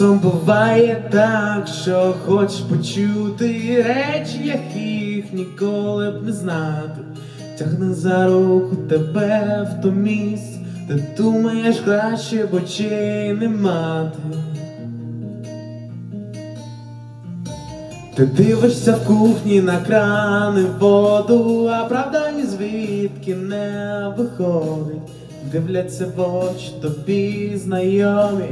Часом буває так, що хочеш почути речі, яких ніколи б не знати. Тягне за руку тебе в то місце, де думаєш краще, б очей не мати. Ти дивишся в кухні на крани воду, а правда ні звідки не виходить. Дивляться в очі тобі знайомі,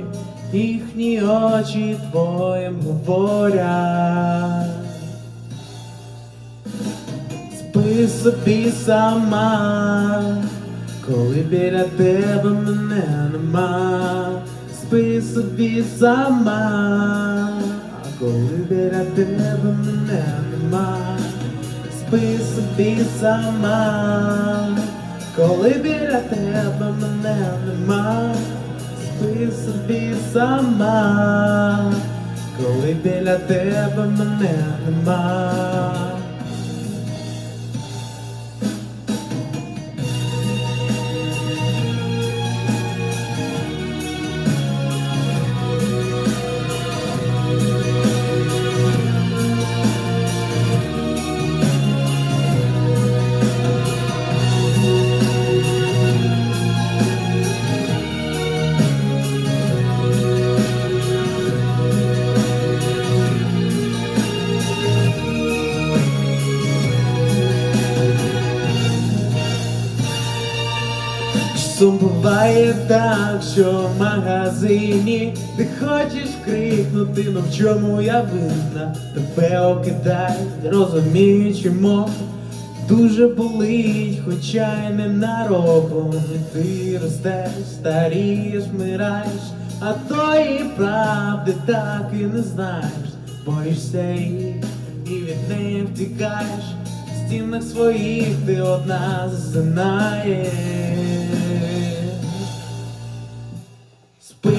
їхні очі твоїм говорять. Спи собі сама, коли біля тебе мене нема. Спи собі сама, коли біля тебе мене нема. Спи собі сама, коли біля тебе мене нема. Спи собі сама, коли біля тебе мене нема. Часом буває так, що в магазині ти хочеш крикнути, ну в чому я винна, тебе окидають, розумію, чому дуже болить, хоча й не нароком. І ти ростеш, старієш, вмираєш, а тої правди так і не знаєш, боїшся її і від неї втікаєш, в стінах своїх ти одна засинаєш.